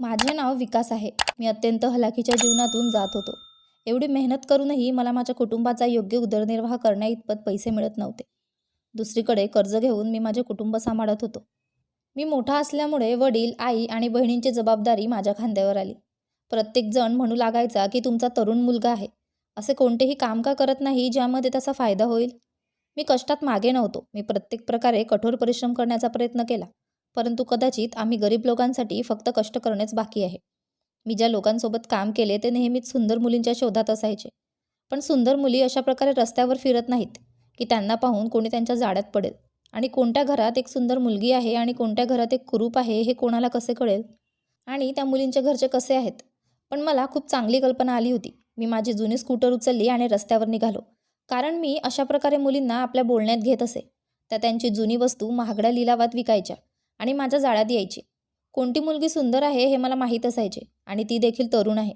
माझे नाव विकास आहे. मी अत्यंत हलाखीच्या जीवनातून जात होतो. एवढी मेहनत करूनही मला माझ्या कुटुंबाचा योग्य उदरनिर्वाह करण्याइतपत पैसे मिळत नव्हते. दुसरीकडे कर्ज घेऊन मी माझे कुटुंब सांभाळत होतो. मी मोठा असल्यामुळे वडील आई आणि बहिणींची जबाबदारी माझ्या खांद्यावर आली. प्रत्येकजण म्हणू लागायचा की तुमचा तरुण मुलगा आहे. असे कोणतेही काम का करत नाही ज्यामध्ये त्याचा फायदा होईल? मी कष्टात मागे नव्हतो. मी प्रत्येक प्रकारे कठोर परिश्रम करण्याचा प्रयत्न केला. परंतु कदाचित आम्ही गरीब लोकांसाठी फक्त कष्ट करणेच बाकी आहे. मी ज्या लोकांसोबत काम केले ते नेहमीच सुंदर मुलींच्या शोधात असायचे. पण सुंदर मुली अशा प्रकारे रस्त्यावर फिरत नाहीत की त्यांना पाहून कोणी त्यांच्या जाड्यात पडेल. आणि कोणत्या घरात एक सुंदर मुलगी आहे आणि कोणत्या घरात एक कुरूप आहे हे कोणाला कसे कळेल? आणि त्या मुलींचे घरचे कसे आहेत? पण मला खूप चांगली कल्पना आली होती. मी माझी जुनी स्कूटर उचलली आणि रस्त्यावर निघालो. कारण मी अशा प्रकारे मुलींना आपल्या बोलण्यात घेत असे. त्या त्यांची जुनी वस्तू महागड्या लिलावात विकायच्या. आणि माझ्या जाळ्यात यायची. कोणती मुलगी सुंदर आहे हे मला माहीत असायचे आणि ती देखील तरुण आहे.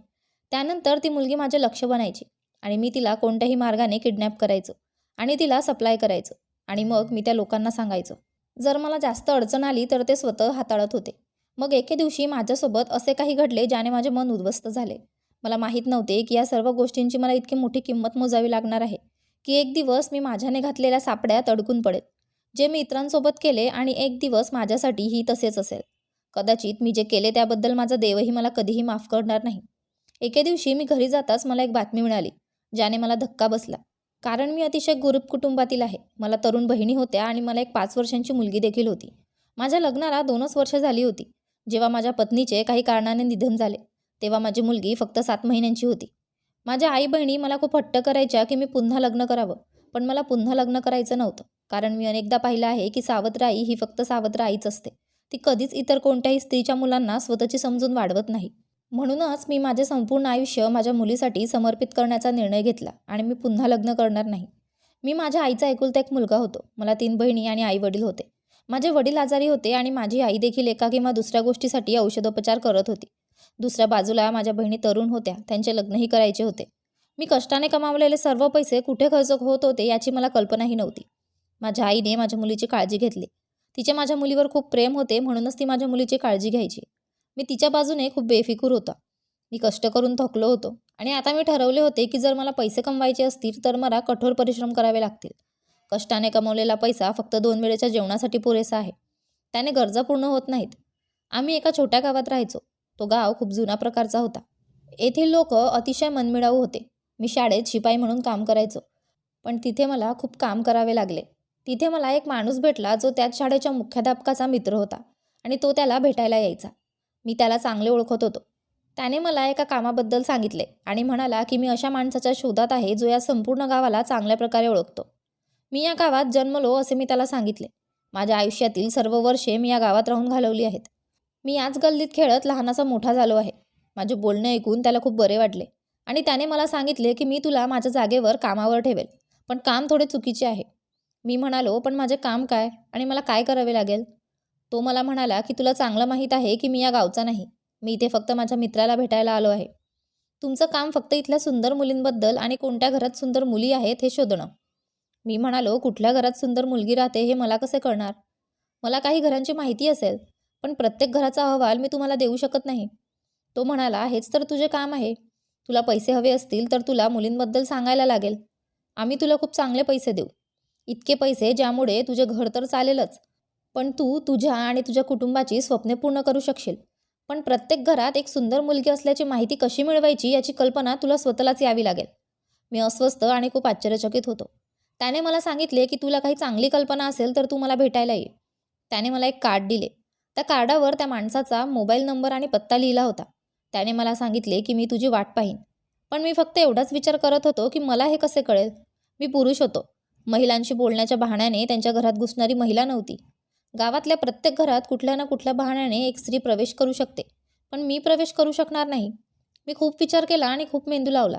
त्यानंतर ती मुलगी माझे लक्ष बनायची आणि मी तिला कोणत्याही मार्गाने किडनॅप करायचो आणि तिला सप्लाय करायचं आणि मग मी त्या लोकांना सांगायचं. जर मला जास्त अडचण आली तर ते स्वतः हाताळत होते. मग एके दिवशी माझ्यासोबत असे काही घडले ज्याने माझे मन उद्ध्वस्त झाले. मला माहीत नव्हते की या सर्व गोष्टींची मला इतकी मोठी किंमत मोजावी लागणार आहे की एक दिवस मी माझ्याने घातलेल्या सापड्यात अडकून पडेल जे मी इतरांसोबत केले आणि एक दिवस माझ्यासाठी ही तसेच असेल. कदाचित मी जे केले त्याबद्दल माझा देवही मला कधीही माफ करणार नाही. एके दिवशी मी घरी जाताच मला एक बातमी मिळाली ज्याने मला धक्का बसला. कारण मी अतिशय गुरुप कुटुंबातील आहे. मला तरुण बहिणी होत्या आणि मला एक पाच वर्षांची मुलगी देखील होती. माझ्या लग्नाला दोनच वर्ष झाली होती. जेव्हा माझ्या पत्नीचे काही कारणाने निधन झाले तेव्हा माझी मुलगी फक्त सात महिन्यांची होती. माझ्या आई बहिणी मला खूप हट्ट करायच्या की मी पुन्हा लग्न करावं पण मला पुन्हा लग्न करायचं नव्हतं. कारण मी अनेकदा पाहिलं आहे की सावत्र आई ही फक्त सावत्र आईच असते. ती कधीच इतर कोणत्याही स्त्रीच्या मुलांना स्वतःची समजून वाढवत नाही. म्हणूनच मी माझे संपूर्ण आयुष्य माझ्या मुलीसाठी समर्पित करण्याचा निर्णय घेतला आणि मी पुन्हा लग्न करणार नाही. मी माझ्या आईचा एकुलता एक मुलगा होतो. मला तीन बहिणी आणि आई वडील होते. माझे वडील आजारी होते आणि माझी आई देखील एका किंवा दुसऱ्या गोष्टीसाठी औषधोपचार करत होती. दुसऱ्या बाजूला माझ्या बहिणी तरुण होत्या. त्यांचे लग्नही करायचे होते. मी कष्टाने कमावलेले सर्व पैसे कुठे खर्च होत होते याची मला कल्पनाही नव्हती. माझ्या आईने माझ्या मुलीची काळजी घेतली. तिचे माझ्या मुलीवर खूप प्रेम होते म्हणूनच ती माझ्या मुलीची काळजी घ्यायची. मी तिच्या बाजूने खूप बेफिकूर होता. मी कष्ट करून थकलो होतो आणि आता मी ठरवले होते की जर मला पैसे कमवायचे असतील तर मला कठोर परिश्रम करावे लागतील. कष्टाने कमवलेला पैसा फक्त दोन वेळेच्या जेवणासाठी पुरेसा आहे. त्याने गरजा पूर्ण होत नाहीत. आम्ही एका छोट्या गावात राहायचो. तो गाव खूप जुना प्रकारचा होता. येथील लोक अतिशय मनमिळाऊ होते. मी शाळेत शिपाई म्हणून काम करायचो. पण तिथे मला खूप काम करावे लागले. तिथे मला एक माणूस भेटला जो त्याच शाळेच्या मुख्याध्यापकाचा मित्र होता आणि तो त्याला भेटायला यायचा. मी त्याला चांगले ओळखत होतो. त्याने मला एका कामाबद्दल सांगितले आणि म्हणाला की मी अशा माणसाच्या शोधात आहे जो या संपूर्ण गावाला चांगल्या प्रकारे ओळखतो. मी या गावात जन्मलो असे मी त्याला सांगितले. माझ्या आयुष्यातील सर्व वर्षे मी या गावात राहून घालवली आहेत. मी याच गल्लीत खेळत लहानाचा मोठा झालो आहे. माझे बोलणे ऐकून त्याला खूप बरे वाटले आणि त्याने मला सांगितले की मी तुला माझ्या जागेवर कामावर ठेवेल पण काम थोडे चुकीचे आहे. मी म्हणालो पण माझे काम काय? आणि मला काय करावे लागेल? तो मला म्हणाला की तुला चांगलं माहीत आहे की मी या गावचा नाही. मी इथे फक्त माझ्या मित्राला भेटायला आलो आहे. तुमचं काम फक्त इथल्या सुंदर मुलींबद्दल आणि कोणत्या घरात सुंदर मुली आहेत हे शोधणं. मी म्हणालो कुठल्या घरात सुंदर मुलगी राहते हे मला कसे कळणार? मला काही घरांची माहिती असेल पण प्रत्येक घराचा अहवाल मी तुम्हाला देऊ शकत नाही. तो म्हणाला हेच तर तुझे काम आहे. तुला पैसे हवे असतील तर तुला मुलींबद्दल सांगायला लागेल. आम्ही तुला खूप चांगले पैसे देऊ. इतके पैसे ज्यामुळे तुझे घर तर चालेलच पण तू तुझ्या आणि तुझ्या कुटुंबाची स्वप्ने पूर्ण करू शकशील. पण प्रत्येक घरात एक सुंदर मुलगी असल्याची माहिती कशी मिळवायची याची कल्पना तुला स्वतःलाच यावी लागेल. मी अस्वस्थ आणि खूप आश्चर्यचकित होतो. त्याने मला सांगितले की तुला काही चांगली कल्पना असेल तर तू मला भेटायला ये. त्याने मला एक कार्ड दिले. त्या कार्डावर त्या माणसाचा मोबाईल नंबर आणि पत्ता लिहिला होता. त्याने मला सांगितले की मी तुझी वाट पाहीन. पण मी फक्त एवढाच विचार करत होतो की मला हे कसे कळेल? मी पुरुष होतो. महिलांशी बोलण्याच्या बहाण्याने त्यांच्या घरात घुसणारी महिला नव्हती. गावातल्या प्रत्येक घरात कुठल्या ना कुठल्या बहाण्याने एक स्त्री प्रवेश करू शकते. पण मी प्रवेश करू शकणार नाही. मी खूप विचार केला आणि खूप मेंदू लावला.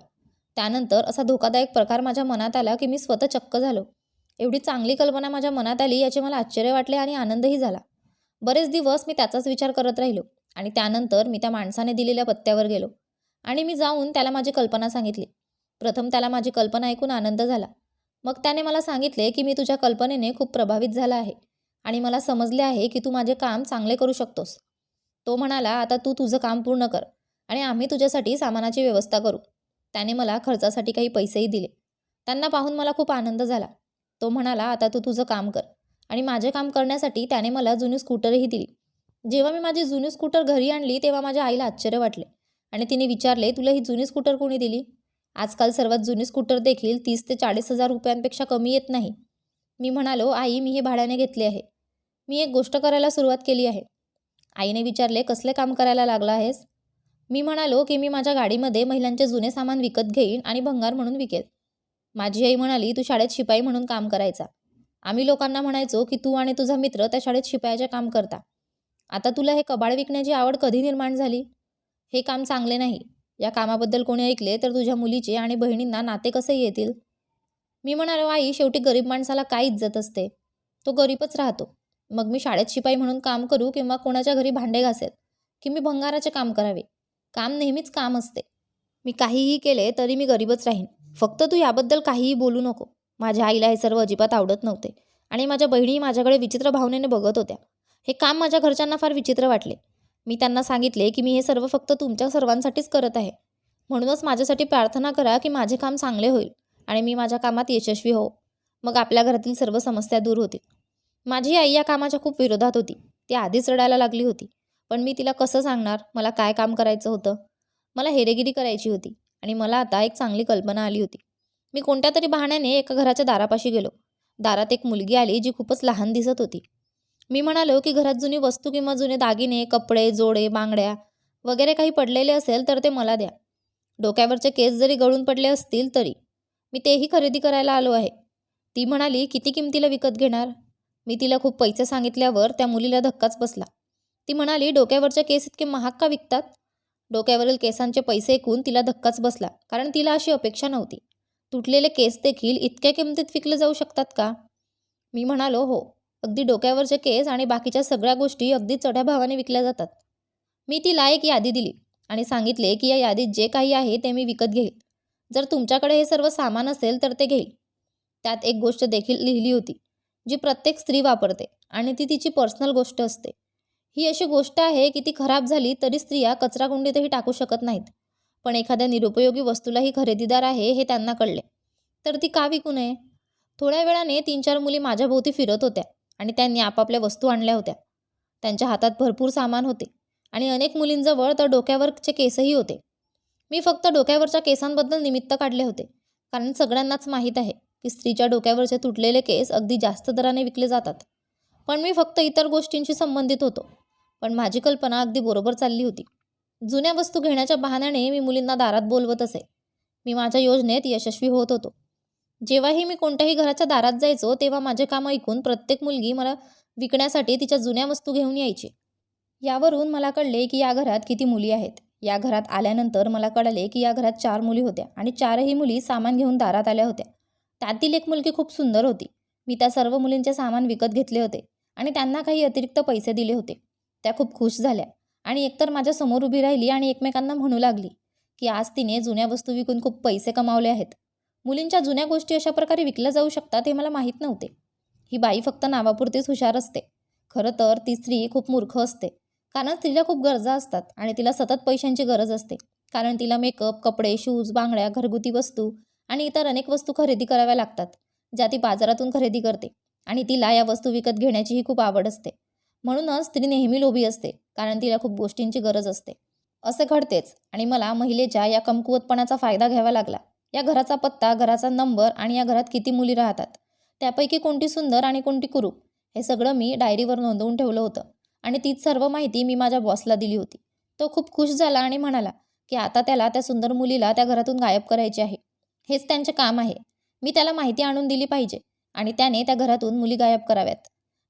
त्यानंतर असा धोकादायक प्रकार माझ्या मनात आला की मी स्वतः चक्क झालो. एवढी चांगली कल्पना माझ्या मनात आली याचे मला आश्चर्य वाटले आणि आनंदही झाला. बरेच दिवस मी त्याचाच विचार करत राहिलो आणि त्यानंतर मी त्या माणसाने दिलेल्या पत्त्यावर गेलो आणि मी जाऊन त्याला माझी कल्पना सांगितली. प्रथम त्याला माझी कल्पना ऐकून आनंद झाला. मग त्याने मला सांगितले की मी तुझ्या कल्पनेने खूप प्रभावित झाला आहे आणि मला समजले आहे की तू माझे काम चांगले करू शकतोस. तो म्हणाला आता तू तुझं काम पूर्ण कर आणि आम्ही तुझ्यासाठी सामानाची व्यवस्था करू. त्याने मला खर्चासाठी काही पैसेही दिले. त्यांना पाहून मला खूप आनंद झाला. तो म्हणाला आता तू तुझं काम कर. आणि माझे काम करण्यासाठी त्याने मला जुनी स्कूटरही दिली. जेव्हा मी माझी जुनी स्कूटर घरी आणली तेव्हा माझ्या आईला आश्चर्य वाटले आणि तिने विचारले तुला ही जुनी स्कूटर कोणी दिली? आजकाल सर्वात जुनी स्कूटर देखील तीस ते चाळीस हजार रुपयांपेक्षा कमी येत नाही. मी म्हणालो आई मी हे भाड्याने घेतले आहे. मी एक गोष्ट करायला सुरुवात केली आहे. आईने विचारले कसले काम करायला लागला आहेस? मी म्हणालो की मी माझ्या गाडीमध्ये महिलांचे जुने सामान विकत घेईन आणि भंगार म्हणून विकेल. माझी आई म्हणाली तू शाळेत शिपाई म्हणून काम करायचा. आम्ही लोकांना म्हणायचो की तू आणि तुझा मित्र त्या शाळेत शिपायाचे काम करता. आता तुला हे कबाड विकण्याची आवड कधी निर्माण झाली? हे काम चांगले नाही. या कामाबद्दल कोणी ऐकले तर तुझ्या मुलीचे आणि बहिणींना नाते कसे येतील? मी म्हणालो आई शेवटी गरीब माणसाला काय इज्जत असते? तो गरीबच राहतो. मग मी शाळेत शिपाई म्हणून काम करू किंवा कोणाच्या घरी भांडे घासेल की मी भंगाराचे काम करावे? काम नेहमीच काम असते. मी काहीही केले तरी मी गरीबच राहीन. फक्त तू याबद्दल काहीही बोलू नको. माझ्या आईला हे सर्व अजिबात आवडत नव्हते आणि माझ्या बहिणी माझ्याकडे विचित्र भावनेने बघत होत्या. हे काम माझ्या घरच्यांना फार विचित्र वाटले. मी त्यांना सांगितले की मी हे सर्व फक्त तुमच्या सर्वांसाठीच करत आहे. म्हणूनच माझ्यासाठी प्रार्थना करा की माझे काम चांगले होईल आणि मी माझ्या कामात यशस्वी हो. मग आपल्या घरातील सर्व समस्या दूर होतील. माझी आई या कामाच्या खूप विरोधात होती. ती आधीच रडायला लागली होती. पण मी तिला कसं सांगणार? मला काय काम करायचं होतं? मला हेरेगिरी करायची होती आणि मला आता एक चांगली कल्पना आली होती. मी कोणत्या तरी बहाण्याने एका घराच्या दारापाशी गेलो. दारात एक मुलगी आली जी खूपच लहान दिसत होती. मी म्हणालो की घरात जुनी वस्तू किंवा जुने दागिने कपडे जोडे बांगड्या वगैरे काही पडलेले असेल तर ते मला द्या. डोक्यावरचे केस जरी गळून पडले असतील तरी. मी तेही खरेदी करायला आलो आहे. ती म्हणाली किती किमतीला विकत घेणार? मी तिला खूप पैसे सांगितल्यावर त्या मुलीला धक्काच बसला. ती म्हणाली डोक्यावरच्या केस इतके महाग का विकतात? डोक्यावरील केसांचे पैसे ऐकून तिला धक्काच बसला कारण तिला अशी अपेक्षा नव्हती. तुटलेले केस देखील इतक्या किमतीत विकले जाऊ शकतात का? मी म्हणालो हो. अगदी डोक्यावरचे केस आणि बाकीच्या सगळ्या गोष्टी अगदी चढ्या भावाने विकल्या जातात. मी तिला एक यादी दिली आणि सांगितले की या यादीत जे काही आहे ते मी विकत घेईल. जर तुमच्याकडे हे सर्व सामान असेल तर ते घेईल. त्यात एक गोष्ट देखील लिहिली होती जी प्रत्येक स्त्री वापरते आणि ती तिची पर्सनल गोष्ट असते. ही अशी गोष्ट आहे की ती खराब झाली तरी स्त्रिया कचराकुंडीतही टाकू शकत नाहीत. पण एखाद्या निरुपयोगी वस्तूलाही खरेदीदार आहे हे त्यांना कळले. तर ती का विकू नये? थोड्या वेळाने तीन चार मुली माझ्याभोवती फिरत होत्या. आणि त्यांनी आपापल्या वस्तू आणल्या होत्या. त्यांच्या हातात भरपूर सामान होते आणि अनेक मुलींजवळ तर डोक्यावरचे केसही होते. मी फक्त डोक्यावरच्या केसांबद्दल निमित्त काढले होते कारण सगळ्यांनाच माहीत आहे की स्त्रीच्या डोक्यावरचे तुटलेले केस अगदी जास्त दराने विकले जातात. पण मी फक्त इतर गोष्टींशी संबंधित होतो पण माझी कल्पना अगदी बरोबर चालली होती. जुन्या वस्तू घेण्याच्या बहाण्याने मी मुलींना दारात बोलवत असे. मी माझ्या योजनेत यशस्वी होत होतो. जेव्हाही मी कोणत्याही घराच्या दारात जायचो तेव्हा माझे काम ऐकून प्रत्येक मुलगी मला विकण्यासाठी तिच्या जुन्या वस्तू घेऊन यायची. यावरून मला कळले की या घरात किती मुली आहेत. या घरात आल्यानंतर मला कळले की या घरात चार मुली होत्या आणि चारही मुली सामान घेऊन दारात आल्या होत्या. त्यातील एक मुलगी खूप सुंदर होती. मी त्या सर्व मुलींचे सामान विकत घेतले होते आणि त्यांना काही अतिरिक्त पैसे दिले होते. त्या खूप खुश झाल्या आणि एकतर माझ्यासमोर उभी राहिली आणि एकमेकांना म्हणू लागली की आज तिने जुन्या वस्तू विकून खूप पैसे कमावले आहेत. मुलींच्या जुन्या गोष्टी अशा प्रकारे विकल्या जाऊ शकतात हे मला माहीत नव्हते. ही बाई फक्त नावापुरतीच हुशार असते. खरं तर ती स्त्री खूप मूर्ख असते. कारण स्त्रीला खूप गरजा असतात आणि तिला सतत पैशांची गरज असते. कारण तिला मेकअप कपडे शूज बांगड्या घरगुती वस्तू आणि इतर अनेक वस्तू खरेदी कराव्या लागतात ज्या ती बाजारातून खरेदी करते आणि तिला या वस्तू विकत घेण्याचीही खूप आवड असते. म्हणूनच ती नेहमी लोभी असते कारण तिला खूप गोष्टींची गरज असते. असे घडतेच आणि मला महिलेच्या या कमकुवतपणाचा फायदा घ्यावा लागला. या घराचा पत्ता घराचा नंबर आणि या घरात किती मुली राहतात त्यापैकी कोणती सुंदर आणि कोणती कुरूप हे सगळं मी डायरीवर नोंदवून ठेवलं होतं. आणि तीच सर्व माहिती मी माझ्या बॉसला दिली होती. तो खूप खुश झाला आणि म्हणाला की आता त्याला त्या सुंदर मुलीला त्या घरातून गायब करायचे आहे. हेच त्यांचे काम आहे. मी त्याला माहिती आणून दिली पाहिजे आणि त्याने त्या घरातून मुली गायब कराव्यात.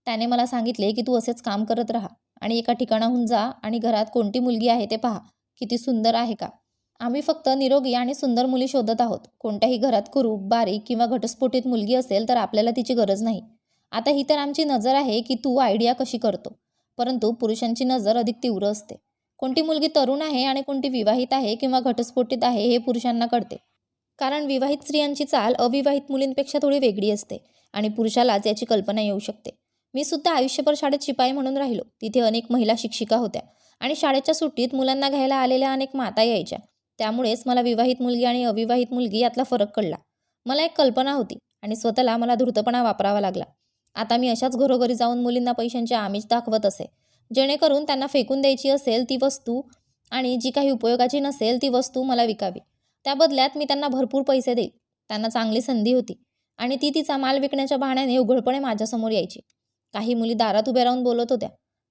त्याने मला सांगितले की तू असेच काम करत राहा आणि एका ठिकाणाहून जा आणि घरात कोणती मुलगी आहे ते पहा किती सुंदर आहे का? आम्ही फक्त निरोगी आणि सुंदर मुली शोधत आहोत. कोणत्याही घरात कुरूप बारीक किंवा घटस्फोटीत मुलगी असेल तर आपल्याला तिची गरज नाही. आता ही तर आमची नजर आहे की तू आयडिया कशी करतो. परंतु पुरुषांची नजर अधिक तीव्र असते. कोणती मुलगी तरुण आहे आणि कोणती विवाहित आहे किंवा घटस्फोटीत आहे हे पुरुषांना कळते. कारण विवाहित स्त्रियांची चाल अविवाहित मुलींपेक्षा थोडी वेगळी असते आणि पुरुषालाच याची कल्पना येऊ शकते. मी सुद्धा आयुष्यभर शाळेत शिपाई म्हणून राहिलो. तिथे अनेक महिला शिक्षिका होत्या आणि शाळेच्या सुट्टीत मुलांना घ्यायला आलेल्या अनेक माता यायच्या. त्यामुळेच मला विवाहित मुलगी आणि अविवाहित मुलगी यातला फरक कळला. मला एक कल्पना होती आणि स्वतःला मला धृतपणा वापरावा लागला. आता मी अशाच घरोघरी जाऊन मुलींना पैशांचे आमिष दाखवत असे. जेणेकरून त्यांना फेकून द्यायची असेल ती वस्तू आणि जी काही उपयोगाची नसेल ती वस्तू मला विकावी. त्या बदल्यात मी त्यांना भरपूर पैसे देईल. त्यांना चांगली संधी होती आणि ती तिचा माल विकण्याच्या बहाण्याने उघडपणे माझ्यासमोर यायची. काही मुली दारात उभ्या राहून बोलत होत्या.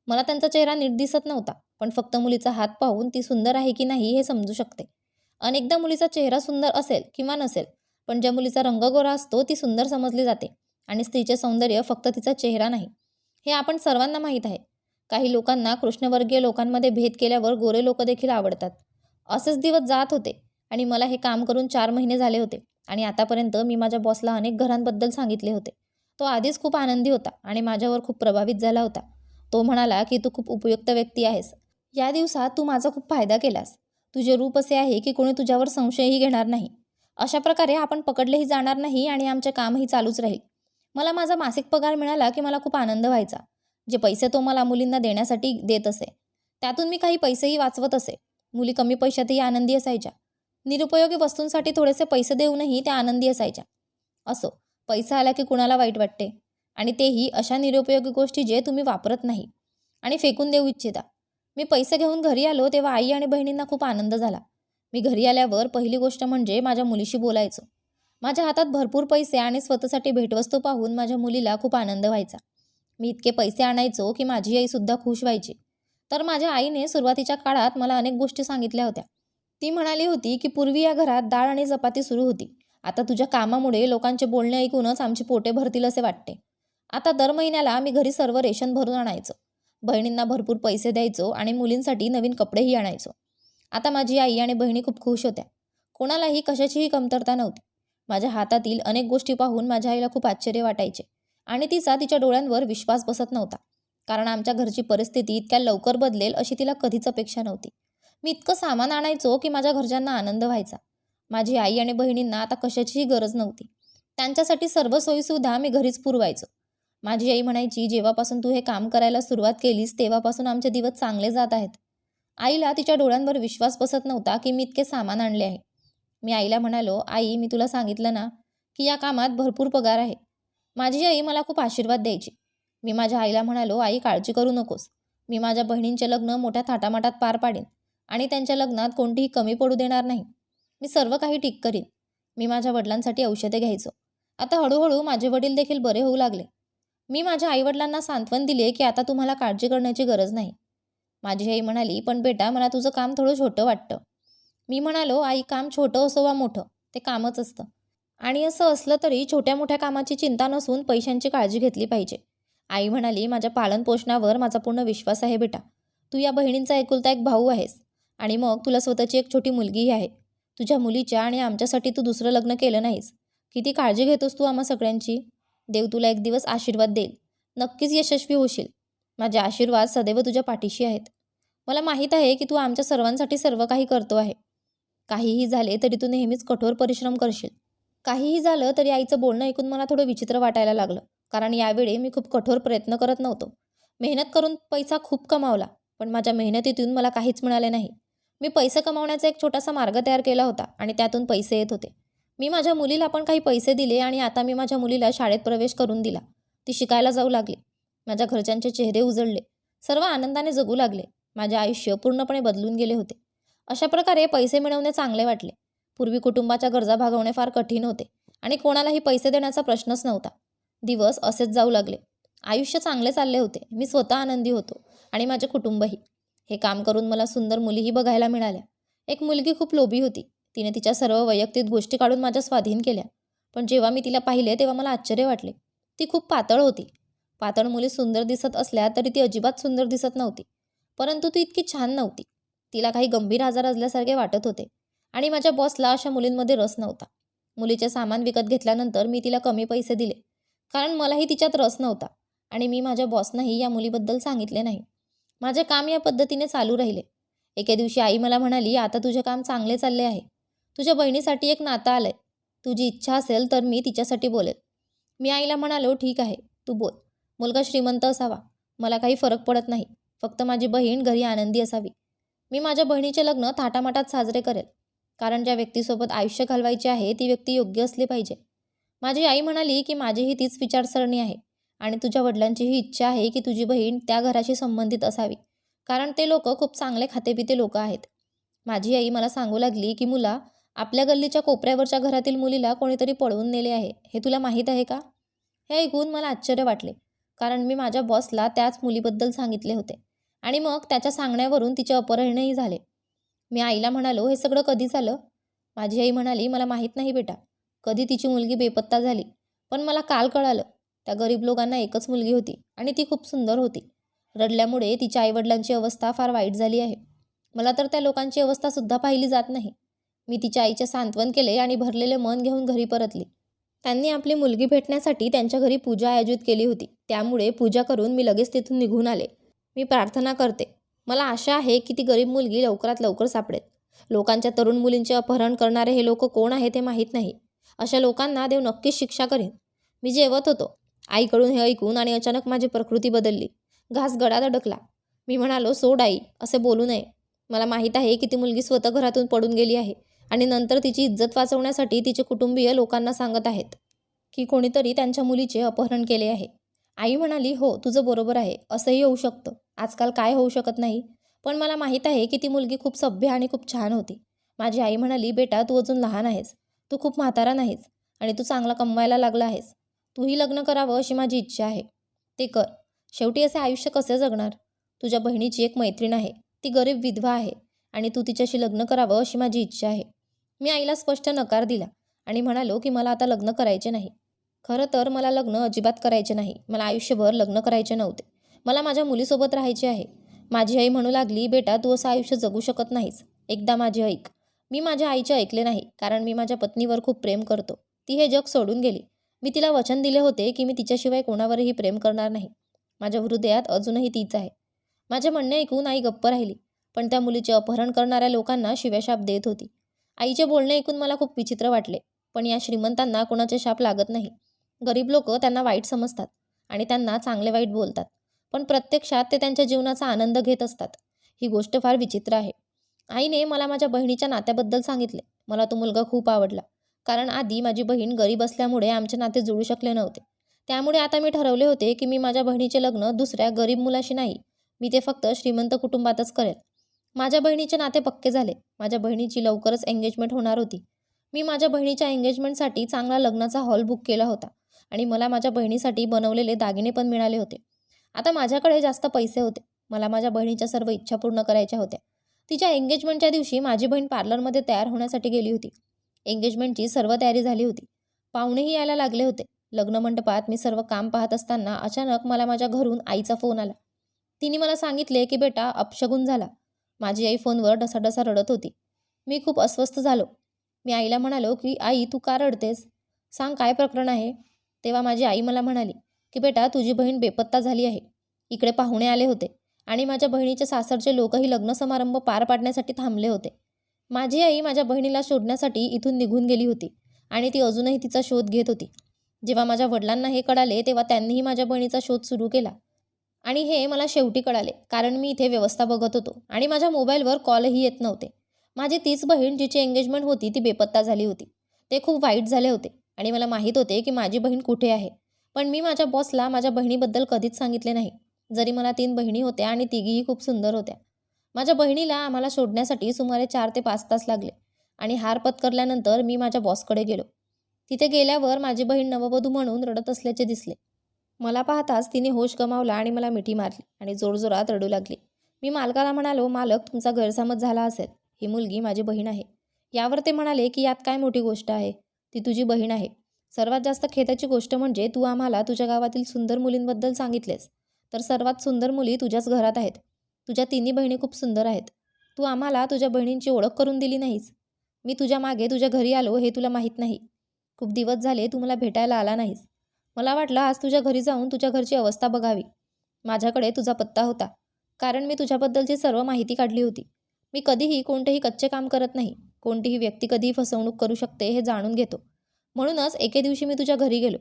मला त्यांचा चेहरा नीट दिसत नव्हता पण फक्त मुलीचा हात पाहून ती सुंदर आहे की नाही हे समजू शकते. अनेकदा मुलीचा चेहरा सुंदर असेल किंवा नसेल पण ज्या मुलीचा रंग गोरा असतो ती सुंदर समजली जाते आणि स्त्रीचे सौंदर्य फक्त तिचा चेहरा नाही. हे आपण सर्वांना माहीत आहे. काही लोकांना कृष्णवर्गीय लोकांमध्ये भेद केल्यावर गोरे लोक देखील आवडतात. असेच दिवस जात होते आणि मला हे काम करून चार महिने झाले होते आणि आतापर्यंत मी माझ्या बॉसला अनेक घरांबद्दल सांगितले होते. तो आधीच खूप आनंदी होता आणि माझ्यावर खूप प्रभावित झाला होता. तो म्हणाला की तू खूप उपयुक्त व्यक्ती आहेस. या दिवसात तू माझा खूप फायदा केलास. तुझे रूप असे आहे की कोणी तुझ्यावर संशयही घेणार नाही. अशा प्रकारे आपण पकडलेही जाणार नाही आणि आमचे कामही चालूच राहील. मला माझा मासिक पगार मिळाला की मला खूप आनंद व्हायचा. जे पैसे तो मला मुलींना देण्यासाठी देत असे. त्यातून मी काही पैसेही वाचवत असे. मुली कमी पैशातही आनंदी असायच्या. निरुपयोगी वस्तूंसाठी थोडेसे पैसे देऊनही त्या आनंदी असायच्या. असो पैसा आला की कुणाला वाईट वाटते? आणि तेही अशा निरुपयोगी गोष्टी जे तुम्ही वापरत नाही. आणि फेकून देऊ इच्छिता. मी पैसे घेऊन घरी आलो तेव्हा आई आणि बहिणींना खूप आनंद झाला. मी घरी आल्यावर पहिली गोष्ट म्हणजे माझ्या मुलीशी बोलायचो. माझ्या हातात भरपूर पैसे आणि स्वतःसाठी भेटवस्तू पाहून माझ्या मुलीला खूप आनंद व्हायचा. मी इतके पैसे आणायचो की माझी आईसुद्धा खुश व्हायची. तर माझ्या आईने सुरुवातीच्या काळात मला अनेक गोष्टी सांगितल्या होत्या. ती म्हणाली होती की पूर्वी या घरात डाळ आणि चपाती सुरू होती. आता तुझ्या कामामुळे लोकांचे बोलणे ऐकूनच आमची पोटे भरतील असे वाटते. आता दर महिन्याला आम्ही घरी सर्व रेशन भरून आणायचो. बहिणींना भरपूर पैसे द्यायचो आणि मुलींसाठी नवीन कपडेही आणायचो. आता माझी आई आणि बहिणी खूप खुश होत्या. कोणालाही कशाचीही कमतरता नव्हती. माझ्या हातातील अनेक गोष्टी पाहून माझ्या आईला खूप आश्चर्य वाटायचे आणि तिचा तिच्या डोळ्यांवर विश्वास बसत नव्हता. कारण आमच्या घरची परिस्थिती इतक्या लवकर बदलेल अशी तिला कधीच अपेक्षा नव्हती. मी इतकं सामान आणायचो की माझ्या घरच्यांना आनंद व्हायचा. माझी आई आणि बहिणींना आता कशाचीही गरज नव्हती. त्यांच्यासाठी सर्व सोयीसुद्धा मी घरीच पुरवायचो. माझी आई म्हणायची जेव्हापासून तू हे काम करायला सुरुवात केलीस तेव्हापासून आमचे दिवस चांगले जात आहेत. आईला तिच्या डोळ्यांवर विश्वास बसत नव्हता की मी इतके सामान आणले आहे. मी आईला म्हणालो आई मी तुला सांगितलं ना की या कामात भरपूर पगार आहे. माझी आई मला खूप आशीर्वाद द्यायची. मी माझ्या आईला म्हणालो आई काळजी करू नकोस. मी माझ्या बहिणींचे लग्न मोठ्या थाटामाटात पार पाडेन आणि त्यांच्या लग्नात कोणतीही कमी पडू देणार नाही. मी सर्व काही ठीक करीन. मी माझ्या वडिलांसाठी औषधे घ्यायचो. आता हळूहळू माझे वडील देखील बरे होऊ लागले. मी माझ्या आईवडिलांना सांत्वन दिले की आता तुम्हाला काळजी करण्याची गरज नाही. माझी आई म्हणाली पण बेटा मला तुझं काम थोडं छोटं वाटतं. मी म्हणालो आई काम छोटं असो वा मोठं ते कामच असतं. आणि असं असलं तरी छोट्या मोठ्या कामाची चिंता नसून पैशांची काळजी घेतली पाहिजे. आई म्हणाली माझ्या पालनपोषणावर माझा पूर्ण विश्वास आहे बेटा. तू या बहिणींचा एकुलता एक भाऊ आहेस आणि मग तुला स्वतःची एक छोटी मुलगीही आहे. तुझ्या मुलीच्या आणि आमच्यासाठी तू दुसरं लग्न केलं नाहीस. किती काळजी घेतोस तू आम्हा सगळ्यांची? देव तुला एक दिवस आशीर्वाद देईल. नक्कीच यशस्वी होशील. माझे आशीर्वाद सदैव तुझ्या पाठीशी आहेत. मला माहीत आहे की तू आमच्या सर्वांसाठी सर्व काही करतो आहे. काहीही झाले तरी तू नेहमीच कठोर परिश्रम करशील. काहीही झालं तरी आईचं बोलणं ऐकून मला थोडं विचित्र वाटायला लागलं. कारण यावेळी मी खूप कठोर प्रयत्न करत नव्हतो. मेहनत करून पैसा खूप कमावला पण माझ्या मेहनतीतून मला काहीच मिळाले नाही. मी पैसे कमावण्याचा एक छोटासा मार्ग तयार केला होता आणि त्यातून पैसे येत होते. मी माझ्या मुलीला पण काही पैसे दिले आणि आता मी माझ्या मुलीला शाळेत प्रवेश करून दिला. ती शिकायला जाऊ लागली. माझ्या घरच्यांचे चेहरे उजळले. सर्व आनंदाने जगू लागले. माझे आयुष्य पूर्णपणे बदलून गेले होते. अशा प्रकारे पैसे मिळवणे चांगले वाटले. पूर्वी कुटुंबाच्या गरजा भागवणे फार कठीण होते आणि कोणालाही पैसे देण्याचा प्रश्नच नव्हता. दिवस असेच जाऊ लागले. आयुष्य चांगले चालले होते. मी स्वतः आनंदी होतो आणि माझे कुटुंबही. हे काम करून मला सुंदर मुलीही बघायला मिळाल्या. एक मुलगी खूप लोभी होती. तिने तिच्या सर्व वैयक्तिक गोष्टी काढून माझ्या स्वाधीन केल्या. पण जेव्हा मी तिला पाहिले तेव्हा मला आश्चर्य वाटले. ती खूप पातळ होती. पातळ मुली सुंदर दिसत असल्या तरी ती अजिबात सुंदर दिसत नव्हती. परंतु ती इतकी छान नव्हती. तिला काही गंभीर आजार असल्यासारखे वाटत होते आणि माझ्या बॉसला अशा मुलींमध्ये रस नव्हता. मुलीचे सामान विकत घेतल्यानंतर मी तिला कमी पैसे दिले. कारण मलाही तिच्यात रस नव्हता आणि मी माझ्या बॉसनाही या मुलीबद्दल सांगितले नाही. माझे काम या पद्धतीने चालू राहिले. एके दिवशी आई मला म्हणाली आता तुझे काम चांगले चालले आहे. तुझ्या बहिणीसाठी एक नातं आलंय. तुझी इच्छा असेल तर मी तिच्यासाठी बोलेल. मी आईला म्हणालो ठीक आहे तू बोल. मुलगा श्रीमंत असावा. मला काही फरक पडत नाही. फक्त माझी बहीण घरी आनंदी असावी. मी माझ्या बहिणीचे लग्न थाटामाटात साजरे करेल. कारण ज्या व्यक्तीसोबत आयुष्य घालवायचे आहे ती व्यक्ती योग्य असली पाहिजे. माझी आई म्हणाली की माझीही तीच विचारसरणी आहे. आणि तुझ्या वडिलांची ही इच्छा आहे की तुझी बहीण त्या घराशी संबंधित असावी. कारण ते लोक खूप चांगले खातेपिते लोक आहेत. माझी आई मला सांगू लागली की मुला आपल्या गल्लीच्या कोपऱ्यावरच्या घरातील मुलीला कोणीतरी पळवून नेले आहे. हे तुला माहीत आहे का? हे ऐकून मला आश्चर्य वाटले कारण मी माझ्या बॉसला त्याच मुलीबद्दल सांगितले होते आणि मग त्याच्या सांगण्यावरून तिचे अपहरणही झाले. मी आईला म्हणालो हे सगळं कधी झालं? माझी आई म्हणाली मला माहीत नाही बेटा. कधी तिची मुलगी बेपत्ता झाली. पण मला काल कळालं त्या गरीब लोकांना एकच मुलगी होती आणि ती खूप सुंदर होती. रडल्यामुळे तिच्या आईवडिलांची अवस्था फार वाईट झाली आहे. मला तर त्या लोकांची अवस्थासुद्धा पाहिली जात नाही. मी तिच्या आईचे सांत्वन केले आणि भरलेले मन घेऊन घरी परतली. त्यांनी आपली मुलगी भेटण्यासाठी त्यांच्या घरी पूजा आयोजित केली होती. त्यामुळे पूजा करून मी लगेच तिथून निघून आले. मी प्रार्थना करते. मला आशा आहे की ती गरीब मुलगी लवकरात लवकर सापडेल. लोकांच्या तरुण मुलींचे अपहरण करणारे हे लोक कोण आहे ते माहीत नाही. अशा लोकांना देव नक्कीच शिक्षा करेन. मी जेवत होतो. आईकडून हे ऐकून आणि अचानक माझी प्रकृती बदलली. घास गडात अडकला. मी म्हणालो सोड आई असे बोलू नये. मला माहीत आहे की ती मुलगी स्वतः घरातून पडून गेली आहे. आणि नंतर तिची इज्जत वाचवण्यासाठी तिचे कुटुंबीय लोकांना सांगत आहेत की कोणीतरी त्यांच्या मुलीचे अपहरण केले आहे. आई म्हणाली हो तुझं बरोबर आहे. असंही होऊ शकतं. आजकाल काय होऊ शकत नाही. पण मला माहीत आहे की ती मुलगी खूप सभ्य आणि खूप छान होती. माझी आई म्हणाली बेटा तू अजून लहान आहेस. तू खूप म्हातारा नाहीस आणि तू चांगला कमवायला लागला आहेस. तूही लग्न करावं अशी माझी इच्छा आहे. ते कर. शेवटी असे आयुष्य कसे जगणार? तुझ्या बहिणीची एक मैत्रीण आहे. ती गरीब विधवा आहे आणि तू तिच्याशी लग्न करावं अशी माझी इच्छा आहे. मी आईला स्पष्ट नकार दिला आणि म्हणालो की मला आता लग्न करायचे नाही. खरं तर मला लग्न अजिबात करायचे नाही. मला आयुष्यभर लग्न करायचे नव्हते. मला माझ्या मुलीसोबत राहायचे आहे. माझी आई म्हणू लागली बेटा तू असं आयुष्य जगू शकत नाहीस. एकदा माझे ऐक. मी माझ्या आईचे ऐकले नाही कारण मी माझ्या पत्नीवर खूप प्रेम करतो. ती हे जग सोडून गेली. मी तिला वचन दिले होते की मी तिच्याशिवाय कोणावरही प्रेम करणार नाही. माझ्या हृदयात अजूनही तीच आहे. माझे म्हणणे ऐकून आई गप्प राहिली पण त्या मुलीचे अपहरण करणाऱ्या लोकांना शिव्याशाप देत होती. आईचे बोलणे ऐकून मला खूप विचित्र वाटले पण या श्रीमंतांना कोणाचे शाप लागत नाही. गरीब लोक त्यांना वाईट समजतात आणि त्यांना चांगले वाईट बोलतात पण प्रत्यक्षात ते त्यांच्या जीवनाचा आनंद घेत असतात. ही गोष्ट फार विचित्र आहे. आईने मला माझ्या बहिणीच्या नात्याबद्दल सांगितले. मला तो मुलगा खूप आवडला कारण आधी माझी बहीण गरीब असल्यामुळे आमचे नाते जुळू शकले नव्हते. त्यामुळे आता मी ठरवले होते की मी माझ्या बहिणीचे लग्न दुसऱ्या गरीब मुलाशी नाही मी ते फक्त श्रीमंत कुटुंबातच करेल माझ्या बहिणीचे नाते पक्के झाले. माझ्या बहिणीची लवकरच एंगेजमेंट होणार होती. मी माझ्या बहिणीच्या एंगेजमेंटसाठी चांगला लग्नाचा हॉल बुक केला होता आणि मला माझ्या बहिणीसाठी बनवलेले दागिने पण मिळाले होते. आता माझ्याकडे जास्त पैसे होते. मला माझ्या बहिणीच्या सर्व इच्छा पूर्ण करायच्या होत्या. तिच्या एंगेजमेंटच्या दिवशी माझी बहीण पार्लरमध्ये तयार होण्यासाठी गेली होती. एंगेजमेंटची सर्व तयारी झाली होती. पाहुणेही यायला लागले होते. लग्न मंडपात मी सर्व काम पाहत असताना अचानक मला माझ्या घरून आईचा फोन आला. तिने मला सांगितले की बेटा अपशगुन झाला. माझी आई फोनवर डसाडसा रडत होती. मी खूप अस्वस्थ झालो. मी आईला म्हणालो की आई तू का रडतेस? सांग काय प्रकरण आहे? तेव्हा माझी आई मला म्हणाली की बेटा तुझी बहीण बेपत्ता झाली आहे. इकडे पाहुणे आले होते आणि माझ्या बहिणीच्या सासरचे लोकही लग्न समारंभ पार पाडण्यासाठी थांबले होते. माझी आई माझ्या बहिणीला शोधण्यासाठी इथून निघून गेली होती आणि ती अजूनही तिचा शोध घेत होती. जेव्हा माझ्या वडिलांना हे कळाले तेव्हा त्यांनीही माझ्या बहिणीचा शोध सुरू केला. आणि हे मला शेवटी कळाले कारण मी इथे व्यवस्था बघत होतो आणि माझ्या मोबाईलवर कॉलही येत नव्हते. माझी तीच बहीण जिची एंगेजमेंट होती ती बेपत्ता झाली होती. ते खूप वाईट झाले होते आणि मला माहीत होते की माझी बहीण कुठे आहे. पण मी माझ्या बॉसला माझ्या बहिणीबद्दल कधीच सांगितले नाही. जरी मला तीन बहिणी होत्या आणि तिघीही खूप सुंदर होत्या. माझ्या बहिणीला आम्हाला शोधण्यासाठी सुमारे चार ते पाच तास लागले आणि हार पत्करल्यानंतर मी माझ्या बॉसकडे गेलो. तिथे गेल्यावर माझी बहीण नववधू म्हणून रडत असल्याचे दिसले. मला पाहताच तिने होश गमावला आणि मला मिठी मारली आणि जोरजोरात रडू लागली. मी मालकाला म्हणालो मालक तुमचा गैरसमज झाला असेल. ही मुलगी माझी बहीण आहे. यावर ते म्हणाले की यात काय मोठी गोष्ट आहे? ती तुझी बहीण आहे. सर्वात जास्त खेताची गोष्ट म्हणजे तू आम्हाला तुझ्या गावातील सुंदर मुलींबद्दल सांगितलेस. तर सर्वात सुंदर मुली तुझ्याच घरात आहेत. तुझ्या तिन्ही बहिणी खूप सुंदर आहेत. तू आम्हाला तुझ्या बहिणींची ओळख करून दिली नाहीस. मी तुझ्या मागे तुझ्या घरी आलो हे तुला माहीत नाही. खूप दिवस झाले तू मला भेटायला आला नाहीस. मला वाटलं आज तुझ्या घरी जाऊन तुझ्या घरची अवस्था बघावी. माझ्याकडे तुझा पत्ता होता. कारण मी तुझ्याबद्दलची सर्व माहिती काढली होती. मी कधीही कोणतेही कच्चे काम करत नाही. कोणतीही व्यक्ती कधीही फसवणूक करू शकते हे जाणून घेतो. म्हणूनच एके दिवशी मी तुझ्या घरी गेलो.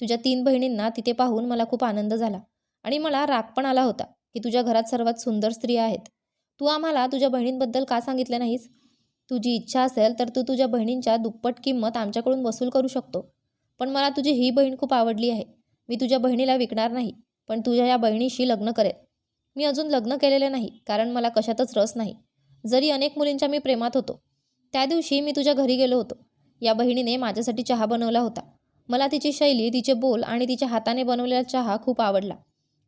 तुझ्या तीन बहिणींना तिथे पाहून मला खूप आनंद झाला. आणि मला राग पण आला होता की तुझ्या घरात सर्वात सुंदर स्त्रिया आहेत. तू आम्हाला तुझ्या बहिणींबद्दल का सांगितलं नाहीस? तुझी इच्छा असेल तर तू तुझ्या बहिणींच्या दुप्पट किंमत आमच्याकडून वसूल करू शकतो. पण मला तुझी ही बहीण खूप आवडली आहे. मी तुझ्या बहिणीला विकणार नाही पण तुझ्या या बहिणीशी लग्न करेल. मी अजून लग्न केलेले नाही कारण मला कशातच रस नाही. जरी अनेक मुलींच्या मी प्रेमात होतो त्या दिवशी मी तुझ्या घरी गेलो होतो. या बहिणीने माझ्यासाठी चहा बनवला होता. मला तिची शैली तिचे बोल आणि तिच्या हाताने बनवलेला चहा खूप आवडला.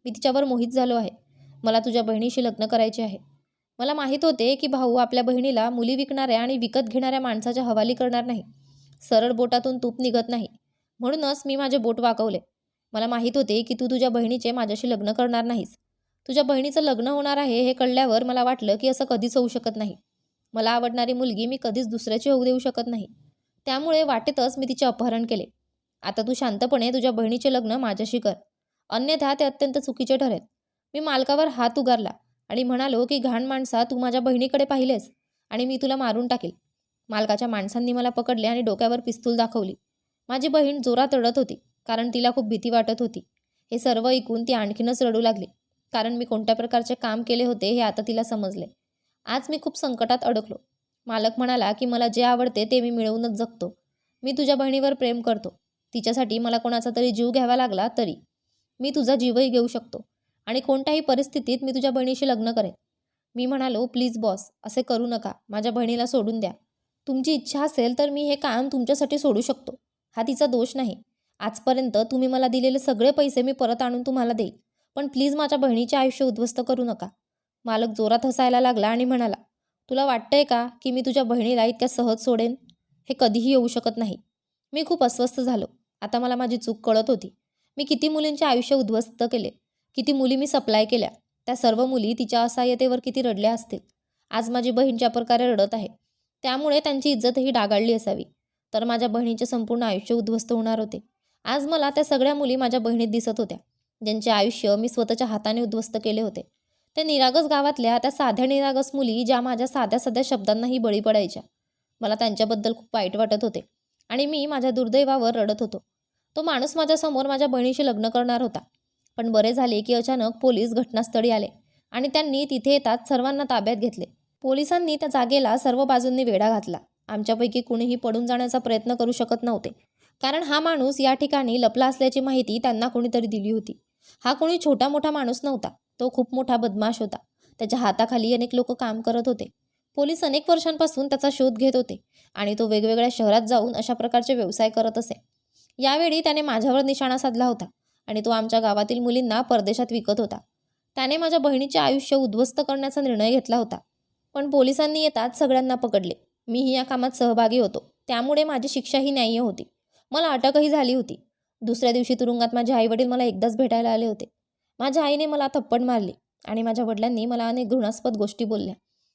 मी तिच्यावर मोहित झालो आहे. मला तुझ्या बहिणीशी लग्न करायचे आहे. मला माहीत होते की भाऊ आपल्या बहिणीला मुली विकणाऱ्या आणि विकत घेणाऱ्या माणसाच्या हवाली करणार नाही. सरळ बोटातून तूप निघत नाही. म्हणूनच मी माझे बोट वाकवले. मला माहीत होते की तू तुझ्या बहिणीचे माझ्याशी लग्न करणार नाहीस. तुझ्या बहिणीचं लग्न होणार आहे हे कळल्यावर मला वाटलं की असं कधीच होऊ शकत नाही. मला आवडणारी मुलगी मी कधीच दुसऱ्याची होऊ देऊ शकत नाही. त्यामुळे वाटेतच मी तिचे अपहरण केले. आता तू शांतपणे तुझ्या बहिणीचे लग्न माझ्याशी कर. अन्यथा ते अत्यंत चुकीचे ठरेल. मी मालकावर हात उगारला आणि म्हणालो की घाण माणसा तू माझ्या बहिणीकडे पाहिलेस आणि मी तुला मारून टाकेल. मालकाच्या माणसांनी मला पकडले आणि डोक्यावर पिस्तूल दाखवली. माझी बहीण जोरात रडत होती कारण तिला खूप भीती वाटत होती. हे सर्व ऐकून ती आणखीनच रडू लागली कारण मी कोणत्या प्रकारचे काम केले होते हे आता तिला समजले. आज मी खूप संकटात अडकलो. मालक म्हणाला की मला जे आवडते ते मी मिळवूनच जगतो. मी तुझ्या बहिणीवर प्रेम करतो. तिच्यासाठी मला कोणाचा तरी जीव घ्यावा लागला तरी. मी तुझा जीवही घेऊ शकतो आणि कोणत्याही परिस्थितीत मी तुझ्या बहिणीशी लग्न करेन. मी म्हणालो प्लीज बॉस असे करू नका. माझ्या बहिणीला सोडून द्या. तुमची इच्छा असेल तर मी हे काम तुमच्यासाठी सोडू शकतो. हा तिचा दोष नाही. आजपर्यंत तुम्ही मला दिलेले सगळे पैसे मी परत आणून तुम्हाला देईल. पण प्लीज माझ्या बहिणीचे आयुष्य उद्ध्वस्त करू नका. मालक जोरात हसायला लागला आणि म्हणाला तुला वाटतंय का की मी तुझ्या बहिणीला इतक्या सहज सोडेन? हे कधीही येऊ शकत नाही. मी खूप अस्वस्थ झालो. आता मला माझी चूक कळत होती. मी किती मुलींचे आयुष्य उद्ध्वस्त केले किती मुली मी सप्लाय केल्या त्या सर्व मुली तिच्या असहाय्यतेवर किती रडल्या असतील. आज माझी बहीण ज्या प्रकारे रडत आहे त्यामुळे त्यांची इज्जतही डागाळली असावी. तर माझ्या बहिणीचे संपूर्ण आयुष्य उद्ध्वस्त होणार होते. आज मला त्या सगळ्या मुली माझ्या बहिणीत दिसत होत्या ज्यांचे आयुष्य मी स्वतःच्या हाताने उद्ध्वस्त केले होते. त्या निरागस गावातल्या त्या साध्या निरागस मुली ज्या माझ्या साध्या साध्या शब्दांनाही बळी पडायच्या. मला त्यांच्याबद्दल खूप वाईट वाटत होते आणि मी माझ्या दुर्दैवावर रडत होतो. तो माणूस माझ्यासमोर माझ्या बहिणीशी लग्न करणार होता. पण बरे झाले की अचानक पोलीस घटनास्थळी आले आणि त्यांनी तिथे येतात सर्वांना ताब्यात घेतले. पोलिसांनी त्या जागेला सर्व बाजूंनी वेढा घातला. आमच्यापैकी कुणीही पडून जाण्याचा प्रयत्न करू शकत नव्हते. कारण हा माणूस या ठिकाणी लपला असल्याची माहिती त्यांना कोणीतरी दिली होती. हा कोणी छोटा मोठा माणूस नव्हता. तो खूप मोठा बदमाश होता. त्याच्या हाताखाली अनेक लोक काम करत होते. पोलीस अनेक वर्षांपासून त्याचा शोध घेत होते आणि तो वेगवेगळ्या शहरात जाऊन अशा प्रकारचे व्यवसाय करत असे. यावेळी त्याने माझ्यावर निशाणा साधला होता आणि तो आमच्या गावातील मुलींना परदेशात विकत होता. त्याने माझ्या बहिणीचे आयुष्य उद्ध्वस्त करण्याचा निर्णय घेतला होता. पण पोलिसांनी येतात सगळ्यांना पकडले. मीही या कामात सहभागी होतो. त्यामुळे माझी शिक्षाही न्याय्य होती. मला अटकही झाली होती. दुसऱ्या दिवशी तुरुंगात माझे आईवडील मला एकदाच भेटायला आले होते. माझ्या आईने मला थप्पड मारली आणि माझ्या वडिलांनी मला अनेक घृणास्पद गोष्टी बोलल्या.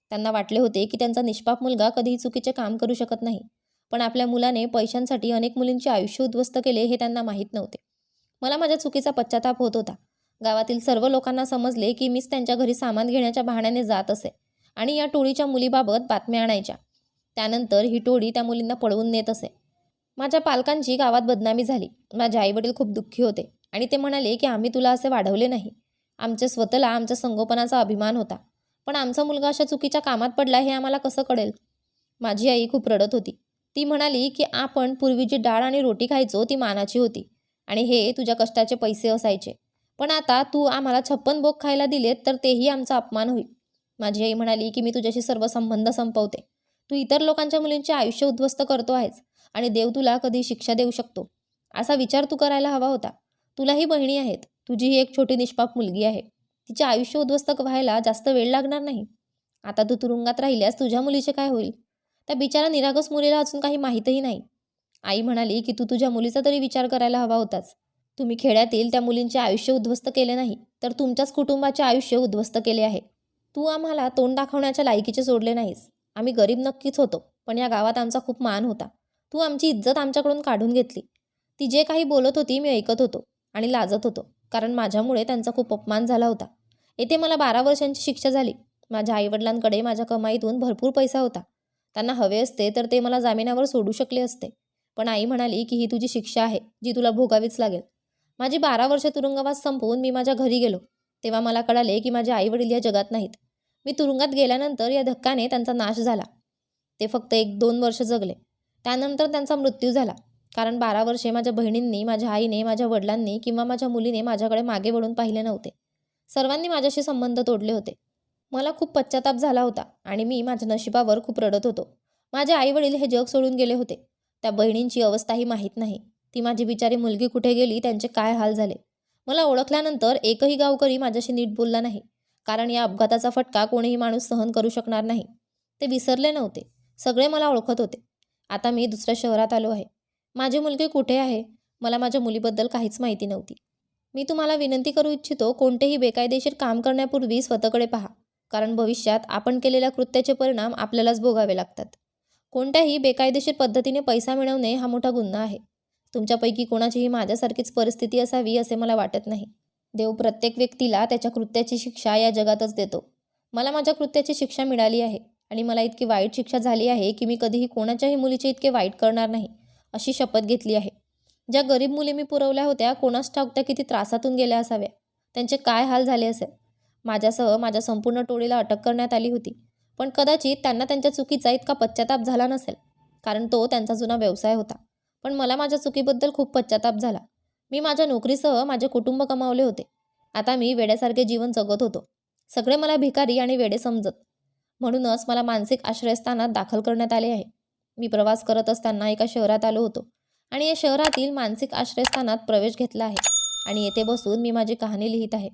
त्यांना वाटले होते की त्यांचा निष्पाप मुलगा कधीही चुकीचे काम करू शकत नाही. पण आपल्या मुलाने पैशांसाठी अनेक मुलींचे आयुष्य उद्ध्वस्त केले हे त्यांना माहीत नव्हते. मला माझ्या चुकीचा पश्चाताप होत होता. गावातील सर्व लोकांना समजले की मीच त्यांच्या घरी सामान घेण्याच्या बहाण्याने जात असे आणि या टोळीच्या मुलीबाबत बातम्या आणायच्या. त्यानंतर ही टोळी त्या मुलींना पळवून नेत असे. माझ्या पालकांची गावात बदनामी झाली. माझे आईवडील खूप दुःखी होते आणि ते म्हणाले की आम्ही तुला असे वाढवले नाही. आमच्या स्वतःला आमच्या संगोपनाचा अभिमान होता. पण आमचा मुलगा अशा चुकीच्या कामात पडला हे आम्हाला कसं कळेल? माझी आई खूप रडत होती. ती म्हणाली की आपण पूर्वी जी डाळ आणि रोटी खायचो ती मानाची होती आणि हे तुझ्या कष्टाचे पैसे असायचे. पण आता तू आम्हाला छप्पन भोग खायला दिलेत तर तेही आमचा अपमान होईल. माझी आई म्हणाली की मी तुझ्याशी सर्व संबंध संपवते. तू इतर लोकांच्या मुलींचे आयुष्य उद्ध्वस्त करतो आहेस आणि देव तुला कधी शिक्षा देऊ शकतो. असा विचार तू करायला हवा होता. तुलाही बहिणी आहेत. तुझी ही एक छोटी निष्पाप मुलगी आहे. तिचे आयुष्य उद्ध्वस्त व्हायला जास्त वेळ लागणार नाही. आता तू तुरुंगात राहिल्यास तुझ्या मुलीचे काय होईल? त्या बिचारा निरागस मुलीला अजून काही माहीतही नाही. आई म्हणाली की तू तुझ्या मुलीचा तरी विचार करायला हवा होताच तुम्ही खेड्यातील त्या मुलींचे आयुष्य उद्ध्वस्त केले नाही तर तुमच्याच कुटुंबाचे आयुष्य उद्ध्वस्त केले आहे. तू आम्हाला तोंड दाखवण्याच्या लायकीचे सोडले नाहीस. आम्ही गरीब नक्कीच होतो पण या गावात आमचा खूप मान होता. तू आमची इज्जत आमच्याकडून काढून घेतली. ती जे काही बोलत होती मी ऐकत होतो आणि लाजत होतो कारण माझ्यामुळे त्यांचा खूप अपमान झाला होता. येथे मला बारा वर्षांची शिक्षा झाली. माझ्या आईवडिलांकडे माझ्या कमाईतून भरपूर पैसा होता. त्यांना हवे असते तर ते मला जामिनावर सोडू शकले असते. पण आई म्हणाली की ही तुझी शिक्षा आहे जी तुला भोगावीच लागेल. माझी बारा वर्ष तुरुंगवास संपवून मी माझ्या घरी गेलो. तेव्हा मला कळाले की माझे आईवडील या जगात नाहीत. मी तुरुंगात गेल्यानंतर या धक्काने त्यांचा नाश झाला. ते फक्त एक दोन वर्ष जगले. त्यानंतर त्यांचा मृत्यू झाला. कारण बारा वर्षे माझ्या बहिणींनी माझ्या आईने माझ्या वडिलांनी किंवा माझ्या मुलीने माझ्याकडे मागे वळून पाहिले नव्हते. सर्वांनी माझ्याशी संबंध तोडले होते. मला खूप पश्चाताप झाला होता आणि मी माझ्या नशिबावर खूप रडत होतो. माझे आईवडील हे जग सोडून गेले होते. त्या बहिणींची अवस्थाही माहीत नाही. ती माझी बिचारी मुलगी कुठे गेली त्यांचे काय हाल झाले? मला ओळखल्यानंतर एकही गावकरी माझ्याशी नीट बोलला नाही. कारण या अपघाताचा फटका कोणीही माणूस सहन करू शकणार नाही. ते विसरले नव्हते. सगळे मला ओळखत होते. आता मी दुसऱ्या शहरात आलो आहे. माझी मुलगी कुठे आहे? मला माझ्या मुलीबद्दल काहीच माहिती नव्हती. मी तुम्हाला विनंती करू इच्छितो कोणतेही बेकायदेशीर काम करण्यापूर्वी स्वतःकडे पहा. कारण भविष्यात आपण केलेल्या कृत्याचे परिणाम आपल्यालाच भोगावे लागतात. कोणत्याही बेकायदेशीर पद्धतीने पैसा मिळवणे हा मोठा गुन्हा आहे. तुमच्यापैकी कोणाचीही माझ्यासारखीच परिस्थिती असावी असे मला वाटत नाही. देव प्रत्येक व्यक्तीला त्याच्या कृत्याची शिक्षा या जगातच देतो. मला माझ्या कृत्याची शिक्षा मिळाली आहे आणि मला इतकी वाईट शिक्षा झाली आहे की मी कधीही कोणाच्याही मुलीचे इतके वाईट करणार नाही अशी शपथ घेतली आहे. ज्या गरीब मुली मी पुरवल्या होत्या कोणास ठाऊक त्या किती त्रासातून गेल्या असाव्या. त्यांचे काय हाल झाले असेल? माझ्यासह माझ्या संपूर्ण टोळीला अटक करण्यात आली होती पण कदाचित त्यांना त्यांच्या चुकीचा इतका पश्चाताप झाला नसेल कारण तो त्यांचा जुना व्यवसाय होता. पण मला माझ्या चुकीबद्दल खूप पश्चाताप झाला. मी माझ्या नोकरीसह माझे कुटुंब कमावले होते. आता मी वेड्यासारखे जीवन जगत होतो. सगळे मला भिकारी आणि वेडे समजत. म्हणूनच मला मानसिक आश्रयस्थानात दाखल करण्यात आले आहे. मी प्रवास करत असताना एका शहरात आलो होतो आणि या शहरातील मानसिक आश्रयस्थानात प्रवेश घेतला आहे. आणि येथे बसून मी माझी कहाणी लिहित आहे.